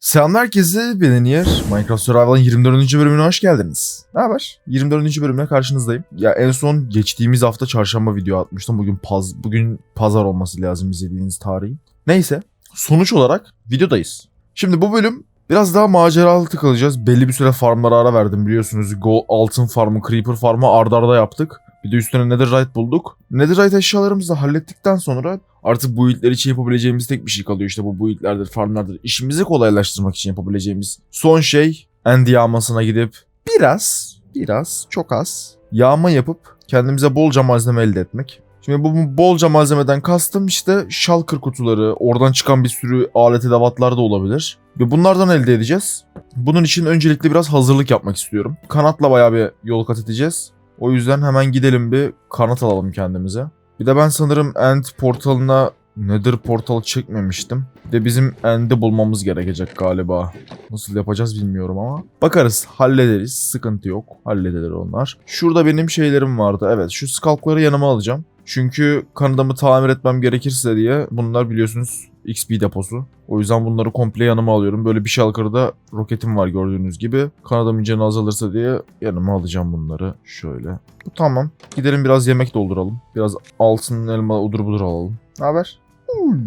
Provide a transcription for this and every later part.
Selam herkese, ben Eniyer. Minecraft Survival'ın 24. bölümüne hoş geldiniz. Ne haber? 24. bölümle karşınızdayım. Ya en son geçtiğimiz hafta çarşamba video atmıştım. Bugün paz bugün pazar olması lazım izlediğiniz tarihin. Neyse, sonuç olarak videodayız. Şimdi bu bölüm biraz daha maceralı tıkılacağız. Belli bir süre farmlara ara verdim biliyorsunuz. Gold, altın farmı, creeper farmı ardarda arda yaptık. Bir de üstüne netherite bulduk. Netherite eşyalarımızı hallettikten sonra artık bu build'ler için yapabileceğimiz tek bir şey kalıyor. İşte bu build'lerdir, farmlardır. İşimizi kolaylaştırmak için yapabileceğimiz son şey end yağmasına gidip biraz, biraz, çok az yağma yapıp kendimize bolca malzeme elde etmek. Şimdi bu bolca malzemeden kastım işte shulker kutuları, oradan çıkan bir sürü alet edevatlar da olabilir. Ve bunlardan elde edeceğiz. Bunun için öncelikle biraz hazırlık yapmak istiyorum. Kanatla bayağı bir yol kat edeceğiz. O yüzden hemen gidelim bir kanat alalım kendimize. Bir de ben sanırım End portalına Nether portal çekmemiştim. Bir de bizim End'i bulmamız gerekecek galiba. Nasıl yapacağız bilmiyorum ama. Bakarız hallederiz sıkıntı yok. Halledilir onlar. Şurada benim şeylerim vardı. Evet şu skalkları yanıma alacağım. Çünkü kanadımı tamir etmem gerekirse diye bunlar biliyorsunuz XP deposu. O yüzden bunları komple yanıma alıyorum. Böyle bir şalkırda roketim var gördüğünüz gibi. Kanadımın canı azalırsa diye yanıma alacağım bunları. Şöyle. Bu tamam. Gidelim biraz yemek dolduralım. Biraz altın elma udur budur alalım. Ne haber? Hmm.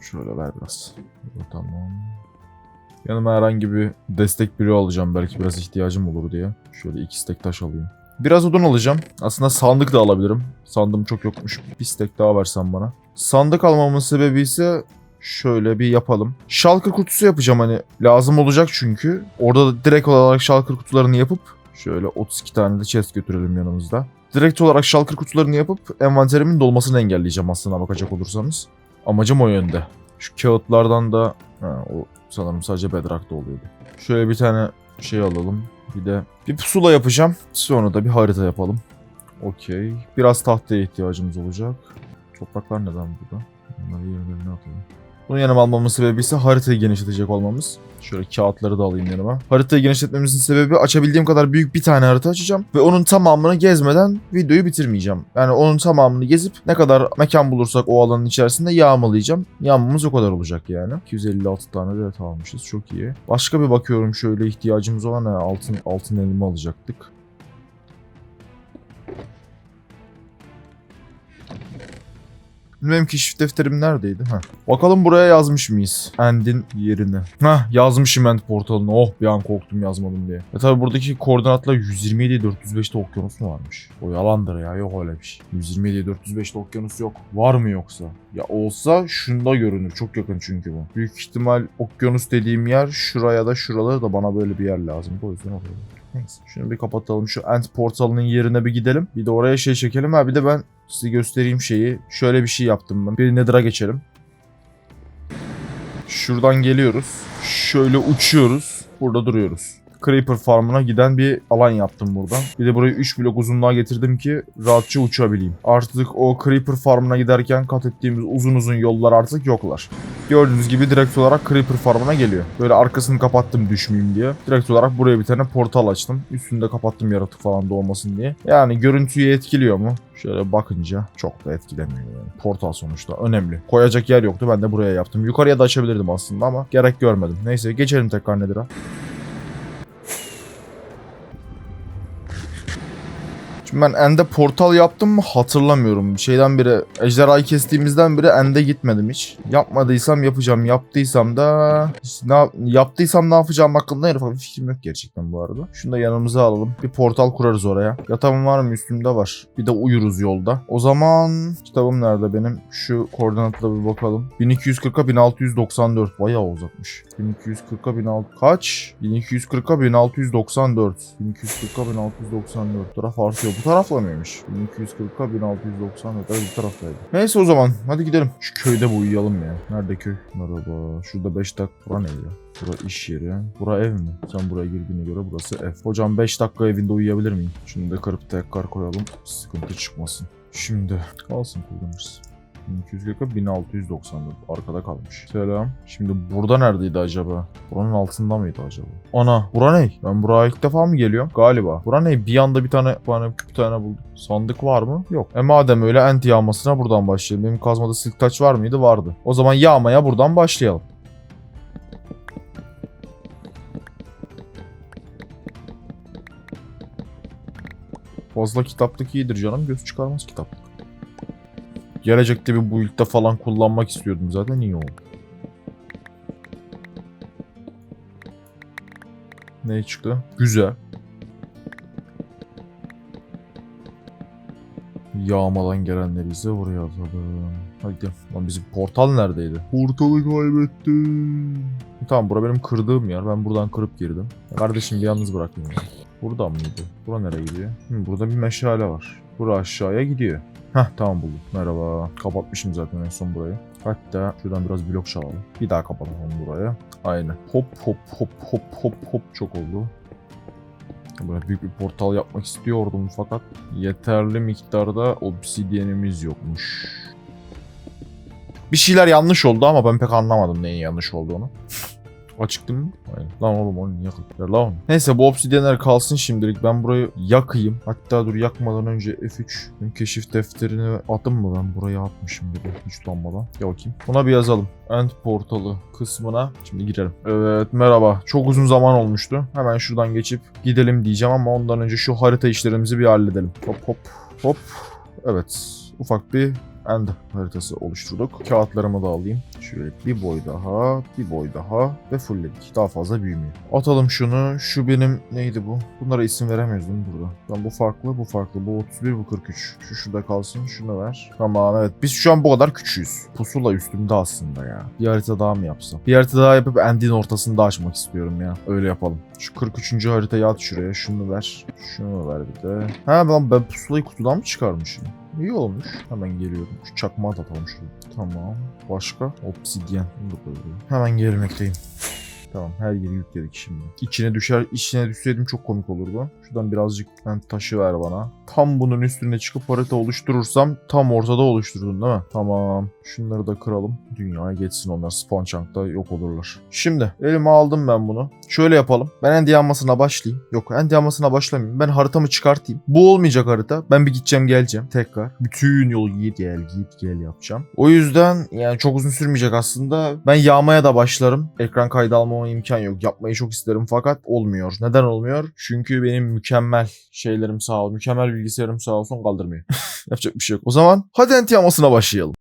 Şöyle ver biraz. Bu tamam. Yanıma herhangi bir destek biri alacağım. Belki biraz ihtiyacım olur diye. Şöyle iki stek taş alayım. Biraz odun alacağım. Aslında sandık da alabilirim. Sandığım çok yokmuş. Bir stek daha versen bana. Sandık almamın sebebi ise şöyle bir yapalım. Shulker kutusu yapacağım hani lazım olacak çünkü. Orada da direkt olarak shulker kutularını yapıp şöyle 32 tane de chest götürelim yanımızda. Direkt olarak shulker kutularını yapıp envanterimin dolmasını engelleyeceğim aslına bakacak olursanız. Amacım o yönde. Şu kağıtlardan da ha, o sanırım sadece bedrock'ta oluyordu. Şöyle bir tane şey alalım. Bir de bir pusula yapacağım. Sonra da bir harita yapalım. Okey. Biraz tahtaya ihtiyacımız olacak. Topraklar neden burada? Bunları yerlerine atalım. Bunu yanıma almamın sebebi ise haritayı genişletecek olmamız. Şöyle kağıtları da alayım yanıma. Haritayı genişletmemizin sebebi açabildiğim kadar büyük bir tane harita açacağım. Ve onun tamamını gezmeden videoyu bitirmeyeceğim. Yani onun tamamını gezip ne kadar mekan bulursak o alanın içerisinde yağmalayacağım. Yağmamız o kadar olacak yani. 256 tane de almışız. Çok iyi. Başka bir bakıyorum şöyle ihtiyacımız olan ne? Altın, altın elma alacaktık. Bilmem keşif defterim neredeydi? Heh. Bakalım buraya yazmış mıyız? End'in yerine. Heh yazmışım End portalını. Oh bir an korktum yazmadım diye. E tabi buradaki koordinatlar 127 405'te okyanus mu varmış? O yalandır ya yok öyle bir şey. 127 405'te okyanus yok. Var mı yoksa? Ya olsa şunda görünür. Çok yakın çünkü bu. Büyük ihtimal okyanus dediğim yer şuraya da şuraları da bana böyle bir yer lazım. O yüzden oraya. Neyse. Şunu bir kapatalım. Şu End portalının yerine bir gidelim. Bir de oraya şey çekelim. Ha bir de ben size göstereyim şeyi. Şöyle bir şey yaptım ben. Bir Nether'a geçelim. Şuradan geliyoruz. Şöyle uçuyoruz. Burada duruyoruz. Creeper farmına giden bir alan yaptım buradan. Bir de burayı 3 blok uzunluğa getirdim ki rahatça uçabileyim. Artık o Creeper farmına giderken kat ettiğimiz uzun uzun yollar artık yoklar. Gördüğünüz gibi direkt olarak Creeper farmına geliyor. Böyle arkasını kapattım düşmeyeyim diye. Direkt olarak buraya bir tane portal açtım. Üstünü de kapattım yaratık falan doğmasın diye. Yani görüntüyü etkiliyor mu? Şöyle bakınca çok da etkilemiyor yani. Portal sonuçta önemli. Koyacak yer yoktu ben de buraya yaptım. Yukarıya da açabilirdim aslında ama gerek görmedim. Neyse geçelim tekrar Nether'a. Şimdi ben End'e portal yaptım mı hatırlamıyorum. Şeyden beri ejderhayı kestiğimizden beri End'e gitmedim hiç. Yapmadıysam yapacağım. Yaptıysam da ne yap- yaptıysam ne yapacağım hakkında ufak bir fikrim yok gerçekten bu arada. Şunu da yanımıza alalım. Bir portal kurarız oraya. Yatağım var mı? Üstümde var. Bir de uyuruz yolda. O zaman kitabım nerede benim? Şu koordinatla bir bakalım. 1240'a 1694. Bayağı uzatmış. 1240'a 1600 kaç? 1240'a 1694. 1240'a 1694. Taraf artıyor. Bu tarafla mıymış? 1240'a 1694. Evet bu taraftaydı. Neyse o zaman hadi gidelim. Şu köyde bu uyuyalım ya. Nerede köy? Merhaba. Şurada 5 dakika. Bura ne ya? Bura iş yeri. Bura ev mi? Sen buraya girdiğine göre burası ev. Hocam 5 dakika evinde uyuyabilir miyim? Şunu da kırıp tekrar koyalım. Sıkıntı çıkmasın. Şimdi kalsın kullanırız. 1240'a 1694. Arkada kalmış. Selam. Şimdi burada neredeydi acaba? Buranın altında mıydı acaba? Ana. Bura ne? Ben buraya ilk defa mı geliyorum? Galiba. Bura ne? Bir anda bir tane, bana bir tane buldum. Sandık var mı? Yok. E madem öyle enti yağmasına buradan başlayalım. Benim kazmada silk taç var mıydı? Vardı. O zaman yağmaya buradan başlayalım. Fazla kitaplık iyidir canım. Göz çıkarmaz kitaplık. Gelecekte bir build'de falan kullanmak istiyordum zaten iyi oldu. Ne çıktı? Güzel. Yağmadan gelenleri ise buraya atalım. Hadi. Lan bizim portal neredeydi? Portalı kaybettim. Tamam bura benim kırdığım yer. Ben buradan kırıp girdim. Kardeşim bir yalnız bırakayım ya. Buradan mıydı? Bura nereye gidiyor? Hı, burada bir meşale var. Bura aşağıya gidiyor. Heh tamam buldum. Merhaba. Kapatmışım zaten en son burayı. Hatta şuradan biraz blok çalalım. Bir daha kapatalım buraya. Aynen. Hop hop hop hop hop hop çok oldu. Böyle büyük bir portal yapmak istiyordum fakat yeterli miktarda obsidyenimiz yokmuş. Bir şeyler yanlış oldu ama ben pek anlamadım neyin yanlış olduğunu. Açık değil mi? Aynen. Lan oğlum onu yakın. Ver lan. Neyse bu obsidyenler kalsın şimdilik. Ben burayı yakayım. Hatta dur yakmadan önce F3. Benim keşif defterini attım mı ben? Buraya atmışım gibi. Hiç utanmadan. Ya bakayım. Buna bir yazalım. End portalı kısmına şimdi girelim. Evet merhaba. Çok uzun zaman olmuştu. Hemen şuradan geçip gidelim diyeceğim ama ondan önce şu harita işlerimizi bir halledelim. Hop hop hop. Evet. Ufak bir end haritası oluşturduk. Kağıtlarımı da alayım. Şöyle bir boy daha, bir boy daha ve fullledik. Daha fazla büyümüyor. Atalım şunu. Şu benim neydi bu? Bunlara isim veremiyoruz değil burada? Tamam bu farklı, bu farklı. Bu 31, bu 43. Şu şurada kalsın. Şunu ver. Tamam evet. Biz şu an bu kadar küçüğüz. Pusula üstümde aslında ya. Bir harita daha mı yapsam? Bir harita daha yapıp endin ortasında açmak istiyorum ya. Öyle yapalım. Şu 43. haritayı at şuraya. Şunu ver. Şunu ver bir de. Ha ben, ben pusulayı kutudan mı çıkarmışım? İyi olmuş. Hemen geliyorum. Şu çakmağı da atalım şuraya. Tamam. Başka? Obsidyen. Bunu da koyuyorum. Hemen gelmekteyim. Tamam her yeri yükledik şimdi. İçine düşer, içine düşseydim çok komik olurdu. Şuradan birazcık ben taşı ver bana. Tam bunun üstüne çıkıp harita oluşturursam tam ortada oluşturdun değil mi? Tamam. Şunları da kıralım. Dünyaya geçsin onlar. Spawn chunk'ta yok olurlar. Şimdi elime aldım ben bunu. Şöyle yapalım. Ben end yanmasına başlayayım. Yok end yanmasına başlamayayım. Ben haritamı çıkartayım. Bu olmayacak harita. Ben bir gideceğim geleceğim tekrar. Bütün yolu git gel git gel yapacağım. O yüzden yani çok uzun sürmeyecek aslında. Ben yağmaya da başlarım. Ekran kaydı almama imkan yok. Yapmayı çok isterim fakat olmuyor. Neden olmuyor? Çünkü benim mükemmel şeylerim sağ ol. Mükemmel bilgisayarım sağ olsun kaldırmıyor. Yapacak bir şey yok. O zaman hadi ent yamasına başlayalım.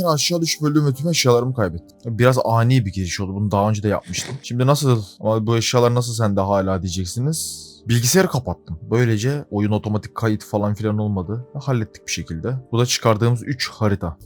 Kere aşağı düşüp öldüm ve tüm eşyalarımı kaybettim. Biraz ani bir giriş oldu. Bunu daha önce de yapmıştım. Şimdi nasıl ama bu eşyalar nasıl sende hala diyeceksiniz. Bilgisayarı kapattım. Böylece oyun otomatik kayıt falan filan olmadı. Hallettik bir şekilde. Bu da çıkardığımız 3 harita.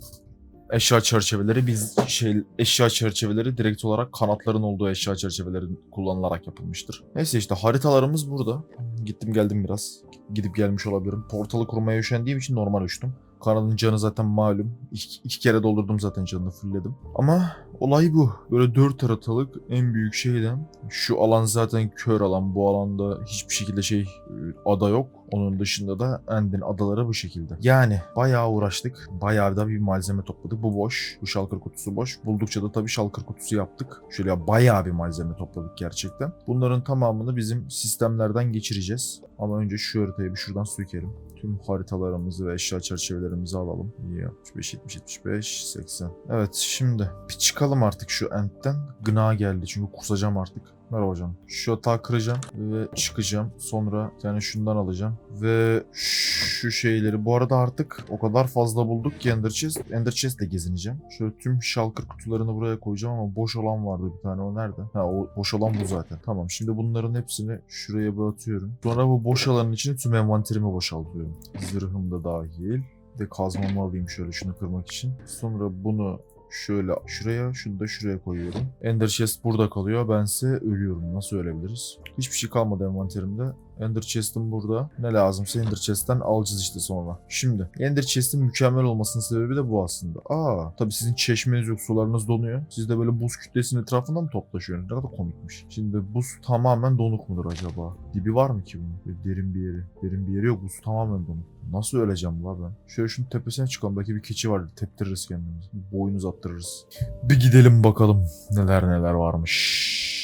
Eşya çerçeveleri biz şey eşya çerçeveleri direkt olarak kanatların olduğu eşya çerçeveleri kullanılarak yapılmıştır. Neyse işte haritalarımız burada. Gittim geldim biraz. Gidip gelmiş olabilirim. Portalı kurmaya üşendiğim için normal uçtum. Kanadın canı zaten malum. İki, iki kere doldurdum zaten canını fullledim. Ama olay bu. Böyle dört haritalık en büyük şeyden. Şu alan zaten kör alan. Bu alanda hiçbir şekilde şey e, ada yok. Onun dışında da End'in adaları bu şekilde. Yani bayağı uğraştık. Bayağı da bir malzeme topladık. Bu boş. Bu şalkır kutusu boş. Buldukça da tabii şalkır kutusu yaptık. Şöyle bayağı bir malzeme topladık gerçekten. Bunların tamamını bizim sistemlerden geçireceğiz. Ama önce şu haritayı bir şuradan sökelim. Tüm haritalarımızı ve eşya çerçevelerimizi alalım. 65, 70, 75, 80. Evet şimdi bir çıkalım artık şu endten. Gına geldi çünkü kusacağım artık. Merhaba hocam. Şu yatağı kıracağım ve çıkacağım. Sonra yani şundan alacağım. Ve şu şeyleri. Bu arada artık o kadar fazla bulduk ki Ender Chest. Ender Chest ile gezineceğim. Şöyle tüm şalkır kutularını buraya koyacağım ama boş olan vardı bir tane. O nerede? Ha o boş olan bu zaten. Tamam şimdi bunların hepsini şuraya bir atıyorum. Sonra bu boş alanın içine tüm envanterimi boşaltıyorum. Zırhım da dahil. De kazmamı alayım şöyle şunu kırmak için. Sonra bunu şöyle şuraya, şunu da şuraya koyuyorum. Ender Chest burada kalıyor. Bense ölüyorum. Nasıl ölebiliriz? Hiçbir şey kalmadı envanterimde. Ender Chest'im burada. Ne lazımsa Ender Chest'ten alacağız işte sonra. Şimdi Ender Chest'in mükemmel olmasının sebebi de bu aslında. Aa tabii sizin çeşmeniz yok sularınız donuyor. Siz de böyle buz kütlesinin etrafında mı toplaşıyorsunuz? Ne kadar komikmiş. Şimdi buz tamamen donuk mudur acaba? Dibi var mı ki bunun? Böyle derin bir yeri. Derin bir yeri yok. Buz tamamen donuk. Nasıl öleceğim la ben? Şöyle şunun tepesine çıkalım. Belki bir keçi var. Teptiririz kendimizi. Boyun uzattırırız. Bir gidelim bakalım neler neler varmış.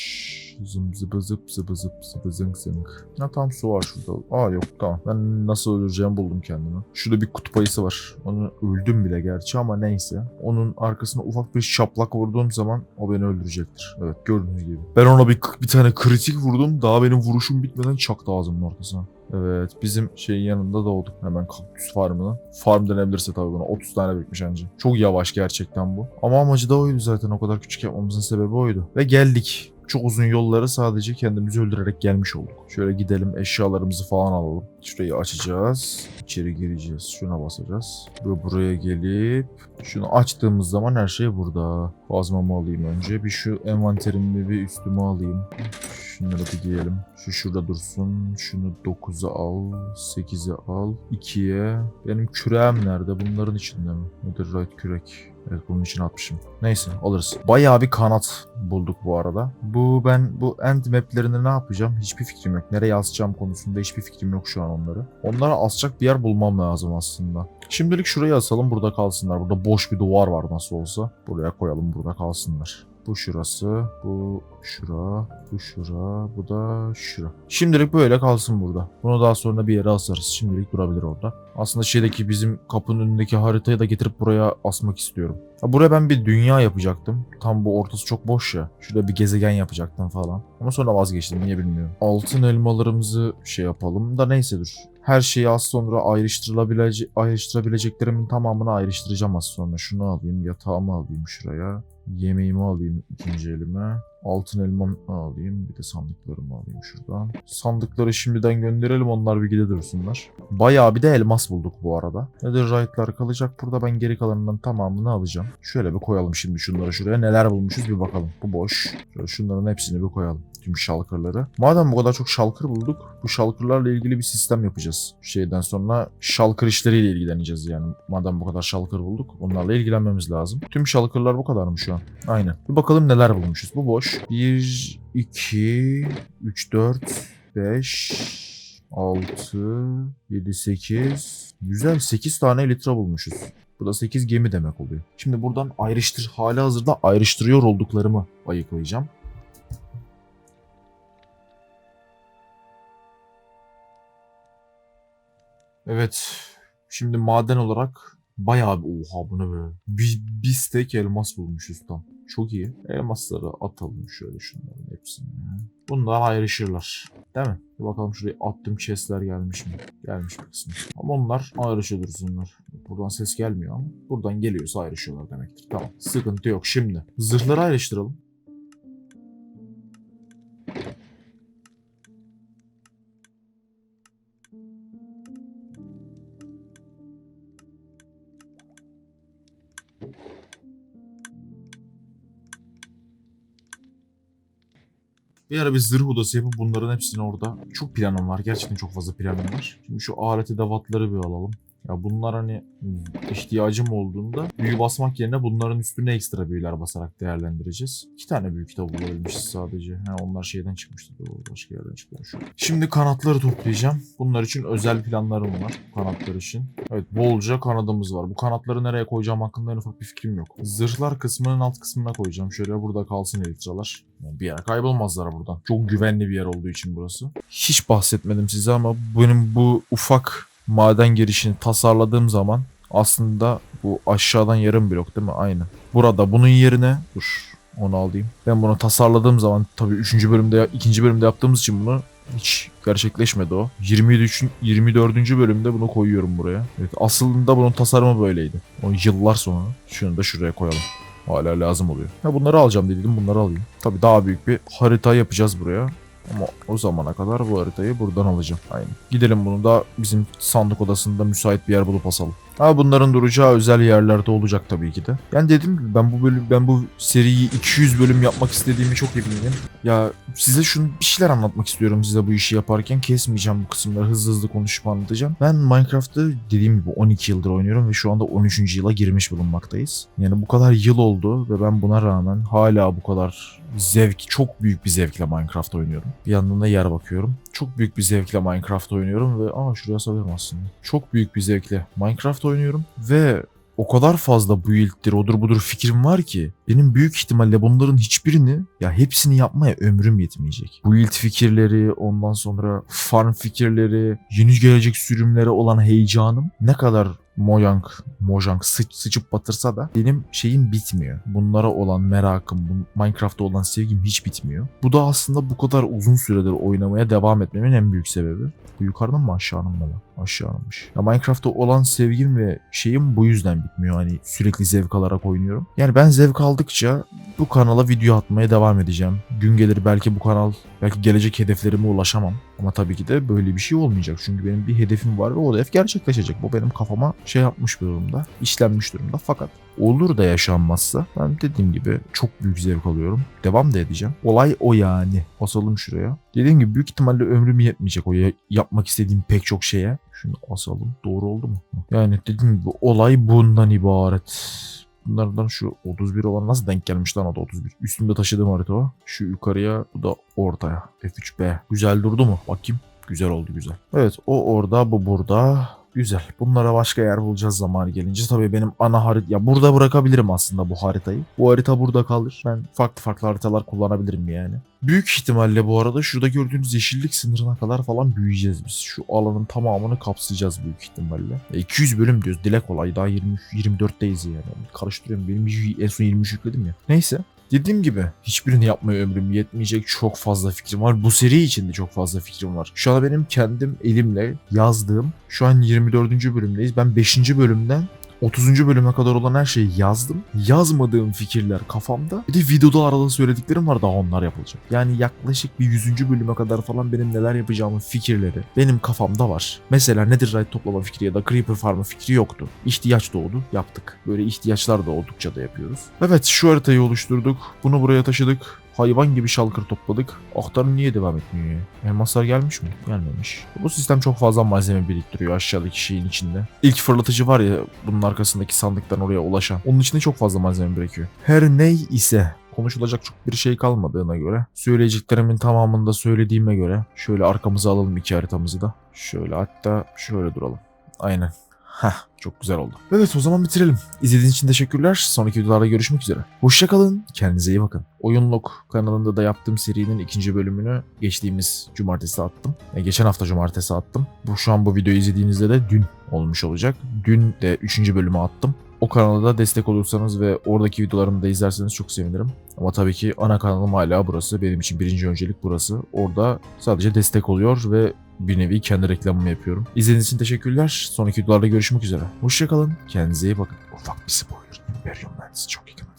Zım zıbı zıp zıbı zıp zıbı zınk zınk. Ha tam su var şurada. Aa yok tamam. Ben nasıl öleceğimi buldum kendimi. Şurada bir kutup ayısı var. Onu öldüm bile gerçi ama neyse. Onun arkasına ufak bir şaplak vurduğum zaman o beni öldürecektir. Evet gördüğünüz gibi. Ben ona bir, bir tane kritik vurdum. Daha benim vuruşum bitmeden çaktı ağzımın ortasına. Evet bizim şeyin yanında doğduk hemen kaktüs farmına. Farm denebilirse tabii buna 30 tane bekmiş anca. Çok yavaş gerçekten bu. Ama amacı da oydu zaten o kadar küçük yapmamızın sebebi oydu. Ve geldik. Çok uzun yolları sadece kendimizi öldürerek gelmiş olduk. Şöyle gidelim eşyalarımızı falan alalım. Şurayı açacağız. İçeri gireceğiz. Şuna basacağız. Ve buraya gelip şunu açtığımız zaman her şey burada. Kazmamı alayım önce. Bir şu envanterimi bir üstüme alayım. Şunları bir giyelim. Şu şurada dursun. Şunu 9'a al. 8'e al. 2'ye. Benim küreğim nerede? Bunların içinde mi? Nedir right kürek? Evet bunun için atmışım. Neyse alırız. Bayağı bir kanat bulduk bu arada. Bu ben bu end maplerinde ne yapacağım? Hiçbir fikrim yok. Nereye asacağım konusunda hiçbir fikrim yok şu an onları. Onlara asacak bir yer bulmam lazım aslında. Şimdilik şuraya asalım burada kalsınlar. Burada boş bir duvar var nasıl olsa. Buraya koyalım burada kalsınlar. Bu şurası, bu şura, bu şura, bu da şura. Şimdilik böyle kalsın burada. Bunu daha sonra bir yere asarız. Şimdilik durabilir orada. Aslında şeydeki bizim kapının önündeki haritayı da getirip buraya asmak istiyorum. Ha, buraya ben bir dünya yapacaktım. Tam bu ortası çok boş ya. Şurada bir gezegen yapacaktım falan. Ama sonra vazgeçtim niye bilmiyorum. Altın elmalarımızı şey yapalım da neyse dur. Her şeyi az sonra ayrıştırılabilecek, ayrıştırabileceklerimin tamamını ayrıştıracağım az sonra. Şunu alayım, yatağımı alayım şuraya. Yemeğimi alayım ikinci elime. Altın elmamı alayım. Bir de sandıklarımı alayım şuradan. Sandıkları şimdiden gönderelim onlar bir gide dursunlar. Bayağı bir de elmas bulduk bu arada. Netherite'lar kalacak burada. Ben geri kalanından tamamını alacağım. Şöyle bir koyalım şimdi şunları şuraya. Neler bulmuşuz bir bakalım. Bu boş. Şöyle şunların hepsini bir koyalım. Tüm şalkırları. Madem bu kadar çok şalkır bulduk. Bu şalkırlarla ilgili bir sistem yapacağız. Şeyden sonra şalkır işleriyle ilgileneceğiz yani. Madem bu kadar şalkır bulduk. Onlarla ilgilenmemiz lazım. Tüm şalkırlar bu kadar mı şu an? Aynen. Bir bakalım neler bulmuşuz. Bu boş. 1, 2, 3, 4, 5, 6, 7, 8. Güzel 8 tane litre bulmuşuz. Bu da 8 gemi demek oluyor. Şimdi buradan ayrıştır, hali hazırda ayrıştırıyor olduklarımı ayıklayacağım. Evet. Şimdi maden olarak bayağı bir oha bu ne be. Bir, bir stek elmas bulmuşuz tam. Çok iyi. Elmasları atalım şöyle şunların hepsini. Bunlar ayrışırlar. Değil mi? Bir bakalım şuraya attığım chestler gelmiş mi? Gelmiş bir kısmı. Ama onlar ayrışıyor dursunlar. Buradan ses gelmiyor ama buradan geliyorsa ayrışıyorlar demektir. Tamam. Sıkıntı yok. Şimdi zırhları ayrıştıralım. Bir ara bir zırh odası yapıp bunların hepsini orada. Çok planım var. Gerçekten çok fazla planım var. Şimdi şu alet edevatları bir alalım. Ya bunlar hani ihtiyacım olduğunda büyü basmak yerine bunların üstüne ekstra büyüler basarak değerlendireceğiz. İki tane büyü kitabı bulabilmişiz sadece. Ha, onlar şeyden çıkmıştı. Doğru, başka yerden çıkmış. Şimdi kanatları toplayacağım. Bunlar için özel planlarım var. Kanatlar için. Evet bolca kanadımız var. Bu kanatları nereye koyacağım hakkında en ufak bir fikrim yok. Zırhlar kısmının alt kısmına koyacağım. Şöyle burada kalsın elitralar. Yani bir yere kaybolmazlar buradan. Çok güvenli bir yer olduğu için burası. Hiç bahsetmedim size ama benim bu ufak maden girişini tasarladığım zaman aslında bu aşağıdan yarım blok değil mi? Aynı. Burada bunun yerine dur onu alayım. Ben bunu tasarladığım zaman tabii 3. bölümde 2. bölümde yaptığımız için bunu hiç gerçekleşmedi o. 23. 24. bölümde bunu koyuyorum buraya. Evet aslında bunun tasarımı böyleydi. O yıllar sonra. Şunu da şuraya koyalım. Hala lazım oluyor. Ha bunları alacağım dedim bunları alayım. Tabii daha büyük bir harita yapacağız buraya. Ama o zamana kadar bu haritayı buradan alacağım. Aynen. Gidelim bunu da bizim sandık odasında müsait bir yer bulup asalım. Ha bunların duracağı özel yerlerde olacak tabii ki de. Yani dedim ben bu bölüm ben bu seriyi 200 bölüm yapmak istediğimi çok eminim. Ya size şunu bir şeyler anlatmak istiyorum size bu işi yaparken kesmeyeceğim bu kısımları hızlı hızlı konuşup anlatacağım. Ben Minecraft'ı dediğim gibi 12 yıldır oynuyorum ve şu anda 13. yıla girmiş bulunmaktayız. Yani bu kadar yıl oldu ve ben buna rağmen hala bu kadar zevk, çok büyük bir zevkle Minecraft oynuyorum. Bir yandan da yer bakıyorum. Çok büyük bir zevkle Minecraft oynuyorum ve aa şuraya asabilirim aslında. Çok büyük bir zevkle Minecraft oynuyorum ve o kadar fazla build'dir, odur budur fikrim var ki benim büyük ihtimalle bunların hiçbirini ya hepsini yapmaya ömrüm yetmeyecek. Build fikirleri, ondan sonra farm fikirleri, yeni gelecek sürümlere olan heyecanım ne kadar Mojang, Mojang sıç, sıçıp batırsa da benim şeyim bitmiyor. Bunlara olan merakım, bu Minecraft'ta olan sevgim hiç bitmiyor. Bu da aslında bu kadar uzun süredir oynamaya devam etmemin en büyük sebebi. Bu yukarıdan mı aşağının mı lan? Aşağınınmış. Ya Minecraft'ta olan sevgim ve şeyim bu yüzden bitmiyor. Hani sürekli zevk alarak oynuyorum. Yani ben zevk aldıkça bu kanala video atmaya devam edeceğim. Gün gelir belki bu kanal, belki gelecek hedeflerime ulaşamam. Ama tabii ki de böyle bir şey olmayacak. Çünkü benim bir hedefim var ve o hedef gerçekleşecek. Bu benim kafama şey yapmış bir durumda, işlenmiş durumda. Fakat olur da yaşanmazsa ben dediğim gibi çok büyük zevk alıyorum. Devam da edeceğim. Olay o yani. Basalım şuraya. Dediğim gibi büyük ihtimalle ömrüm yetmeyecek o ya- yapmak istediğim pek çok şeye. Şunu asalım. Doğru oldu mu? Yani dediğim gibi olay bundan ibaret. Bunlardan şu 31 olan nasıl denk gelmiş lan o da 31. Üstümde taşıdığım harita o. Şu yukarıya bu da ortaya. F3B. Güzel durdu mu? Bakayım. Güzel oldu güzel. Evet o orada bu burada. Güzel. Bunlara başka yer bulacağız zamanı gelince. Tabii benim ana harita... Ya burada bırakabilirim aslında bu haritayı. Bu harita burada kalır. Ben farklı farklı haritalar kullanabilirim yani. Büyük ihtimalle bu arada şurada gördüğünüz yeşillik sınırına kadar falan büyüyeceğiz biz. Şu alanın tamamını kapsayacağız büyük ihtimalle. E, 200 bölüm diyoruz. Dile kolay. Daha 23, 24'teyiz yani. Karıştırıyorum. Benim en son 23 yükledim ya. Neyse. Dediğim gibi hiçbirini yapmaya ömrüm yetmeyecek çok fazla fikrim var. Bu seri için de çok fazla fikrim var. Şu an benim kendim elimle yazdığım şu an 24. bölümdeyiz. Ben 5. bölümden 30. bölüme kadar olan her şeyi yazdım. Yazmadığım fikirler kafamda. Bir de videoda arada söylediklerim var daha onlar yapılacak. Yani yaklaşık bir 100. bölüme kadar falan benim neler yapacağımın fikirleri benim kafamda var. Mesela Netherite toplama fikri ya da Creeper farmı fikri yoktu. İhtiyaç doğdu. Yaptık. Böyle ihtiyaçlar da oldukça da yapıyoruz. Evet şu haritayı oluşturduk. Bunu buraya taşıdık. Hayvan gibi şalkır topladık. Aktarım niye devam etmiyor? Elmaslar gelmiş mi? Gelmemiş. Bu sistem çok fazla malzeme biriktiriyor aşağıdaki şeyin içinde. İlk fırlatıcı var ya bunun arkasındaki sandıktan oraya ulaşan. Onun içinde çok fazla malzeme birikiyor. Her ney ise konuşulacak çok bir şey kalmadığına göre söyleyeceklerimin tamamını da söylediğime göre şöyle arkamıza alalım iki haritamızı da. Şöyle hatta şöyle duralım. Aynen. Heh çok güzel oldu. Evet o zaman bitirelim. İzlediğiniz için teşekkürler. Sonraki videolarda görüşmek üzere. Hoşçakalın. Kendinize iyi bakın. Oyunluk kanalında da yaptığım serinin ikinci bölümünü geçtiğimiz cumartesi attım. E, geçen hafta cumartesi attım. Bu şu an bu videoyu izlediğinizde de dün olmuş olacak. Dün de üçüncü bölümü attım. O kanala da destek olursanız ve oradaki videolarımı da izlerseniz çok sevinirim. Ama tabii ki ana kanalım hala burası. Benim için birinci öncelik burası. Orada sadece destek oluyor ve bir nevi kendi reklamımı yapıyorum. İzlediğiniz için teşekkürler. Sonraki videolarda görüşmek üzere. Hoşçakalın. Kendinize iyi bakın. Ufak bir spoiler. Imperium Lens çok yakın.